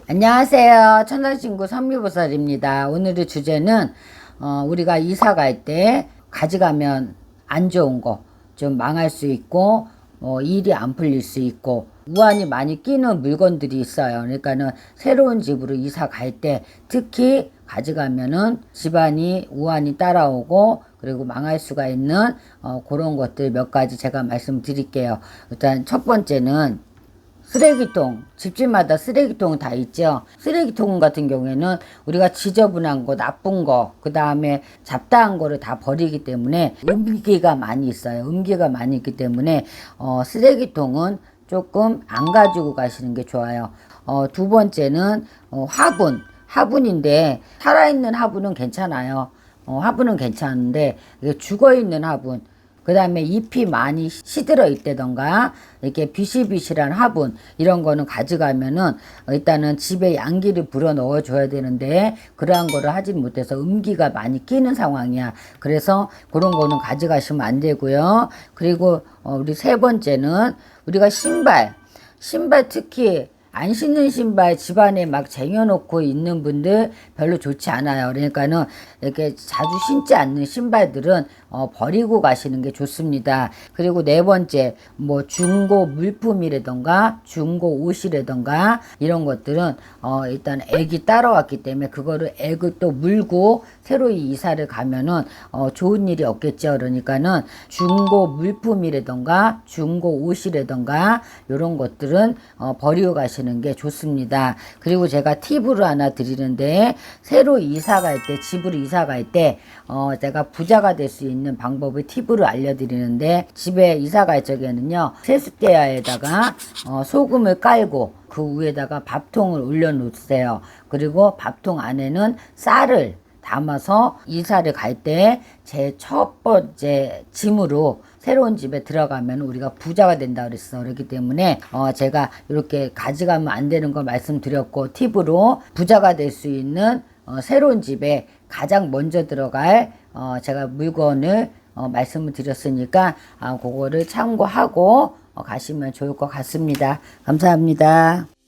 안녕하세요. 천상친구 선미보살입니다. 오늘의 주제는 어, 우리가 이사 갈 때 가져가면 안 좋은 거, 좀 망할 수 있고 어, 일이 안 풀릴 수 있고 우한이 많이 끼는 물건들이 있어요. 그러니까는 새로운 집으로 이사 갈 때 특히 가져가면은 집안이 우한이 따라오고 그리고 망할 수가 있는 어, 그런 것들 몇 가지 제가 말씀드릴게요. 일단 첫 번째는 쓰레기통 집집마다 쓰레기통 다 있죠. 쓰레기통 같은 경우에는 우리가 지저분한 거 나쁜 거 그 다음에 잡다한 거를 다 버리기 때문에 음기가 많이 있어요. 음기가 많이 있기 때문에 어, 쓰레기통은 조금 안 가지고 가시는 게 좋아요. 어, 두 번째는 어, 화분. 화분인데 살아있는 화분은 괜찮아요. 어, 화분은 괜찮은데 죽어있는 화분 그 다음에 잎이 많이 시들어 있다던가 이렇게 비실비실한 화분 이런 거는 가져가면은 일단은 집에 양기를 불어 넣어 줘야 되는데 그러한 거를 하지 못해서 음기가 많이 끼는 상황이야. 그래서 그런 거는 가져가시면 안 되고요. 그리고 어, 우리 세 번째는 우리가 신발. 신발 특히 안 신는 신발 집안에 막 쟁여놓고 있는 분들 별로 좋지 않아요. 그러니까는 이렇게 자주 신지 않는 신발들은 어, 버리고 가시는 게 좋습니다. 그리고 네 번째, 뭐 중고 물품이라던가 중고 옷이라던가 이런 것들은 어, 일단 액이 따라왔기 때문에 그거를 액을 또 물고 새로 이 이사를 가면은 어, 좋은 일이 없겠죠. 그러니까는 중고 물품이라던가 중고 옷이라던가 이런 것들은 어, 버리고 가 시는 게 좋습니다. 그리고 제가 팁으로 하나 드리는데 새로 이사 갈 때 집으로 이사 갈때 어, 제가 부자가 될 수 있는 방법을 팁으로 알려드리는데 집에 이사 갈 적에는요 세숫대야에다가 어, 소금을 깔고 그 위에다가 밥통을 올려놓으세요. 그리고 밥통 안에는 쌀을 담아서 이사를 갈 때 제 첫 번째 짐으로 새로운 집에 들어가면 우리가 부자가 된다 그랬어. 그렇기 때문에 어 제가 이렇게 가져가면 안 되는 걸 말씀드렸고 팁으로 부자가 될 수 있는 어 새로운 집에 가장 먼저 들어갈 어 제가 물건을 어 말씀을 드렸으니까 아 그거를 참고하고 어 가시면 좋을 것 같습니다. 감사합니다.